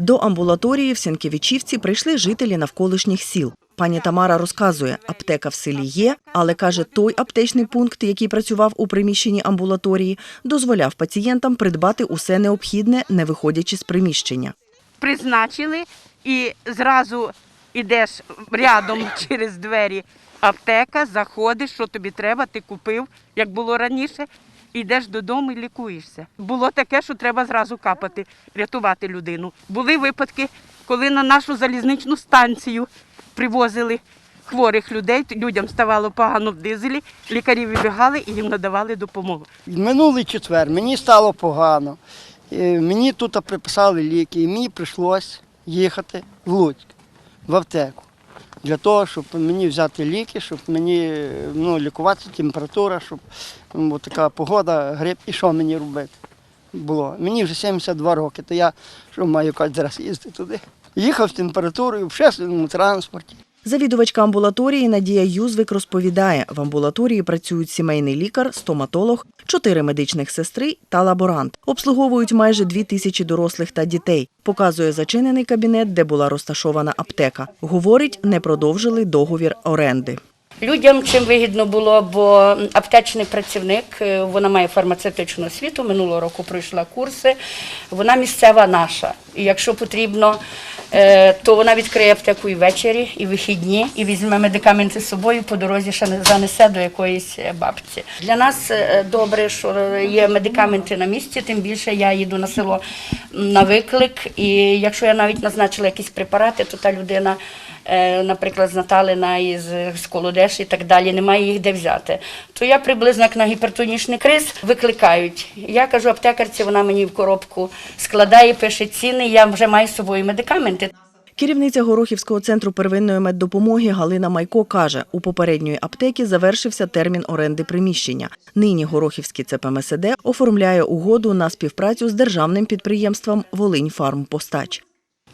До амбулаторії в Сінкевичівці прийшли жителі навколишніх сіл. Пані Тамара розказує, аптека в селі є, але каже, той аптечний пункт, який працював у приміщенні амбулаторії, дозволяв пацієнтам придбати усе необхідне, не виходячи з приміщення. призначили і зразу йдеш рядом через двері аптека, заходиш, що тобі треба, ти купив, як було раніше, йдеш додому і лікуєшся. Було таке, що треба зразу капати, рятувати людину. Були випадки, коли на нашу залізничну станцію привозили хворих людей, людям ставало погано в дизелі, лікарі вибігали і їм надавали допомогу. Минулий четвер мені стало погано. Е, Мені тут приписали ліки, і мені прийшлось їхати в Луцьк, в аптеку. Для того, щоб мені взяти ліки, щоб мені ну, лікуватися, температура, щоб ну, така погода, грип, і що мені робити було. Мені вже 72 роки, то я що маю зараз їздити туди. Їхав з температурою в общественному транспорті. Завідувачка амбулаторії Надія Юзвик розповідає, в амбулаторії працюють сімейний лікар, стоматолог, чотири медичних сестри та лаборант. Обслуговують майже дві тисячі дорослих та дітей. Показує зачинений кабінет, де була розташована аптека. Говорить, не продовжили договір оренди. Людям чим вигідно було, бо аптечний працівник, е, вона має фармацевтичну освіту, минулого року пройшла курси, вона місцева наша. І якщо потрібно, то вона відкриє аптеку і ввечері, і вихідні, і візьме медикаменти з собою по дорозі, ще не занесе до якоїсь е, бабці. Для нас е, добре, що є медикаменти на місці, тим більше я їду на село на виклик. І якщо я навіть назначила якісь препарати, то та людина е, наприклад, з Наталина із з Колодеш і так далі, немає їх де взяти. То я приблизно як на гіпертонічний криз викликають. Я кажу аптекарці, вона мені в коробку складає, пише ціни, я вже маю з собою медикаменти. Керівниця Горохівського центру первинної меддопомоги Галина Майко каже, у попередньої аптеки завершився термін оренди приміщення. Нині Горохівський ЦПМСД оформляє угоду на співпрацю з державним підприємством «Волиньфармпостач».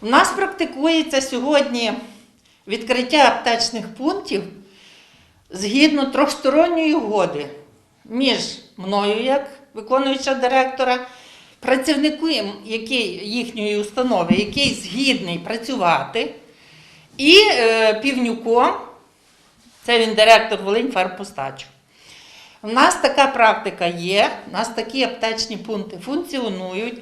У нас практикується сьогодні відкриття аптечних пунктів згідно трьохсторонньої угоди між мною, як виконуюча директора, працівником який, їхньої установи, який згідний працювати, і е, півнюком, це він директор Волинь-Фарпостачу. У нас така практика є, у нас такі аптечні пункти функціонують.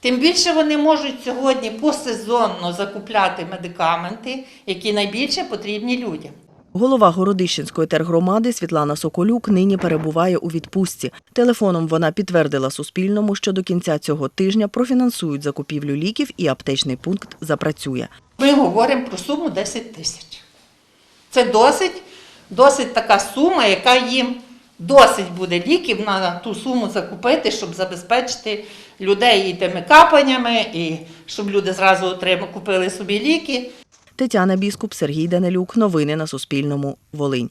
Тим більше вони можуть сьогодні посезонно закупляти медикаменти, які найбільше потрібні людям. Голова Городищенської тергромади Світлана Соколюк нині перебуває у відпустці. Телефоном вона підтвердила Суспільному, що до кінця цього тижня профінансують закупівлю ліків і аптечний пункт запрацює. Ми говоримо про суму 10 тисяч. Це досить, досить така сума, яка їм досить буде ліків на ту суму закупити, щоб забезпечити людей і тими капаннями, і щоб люди зразу отримали, купили собі ліки. Тетяна Біскуп, Сергій Данилюк. Новини на Суспільному. Волинь.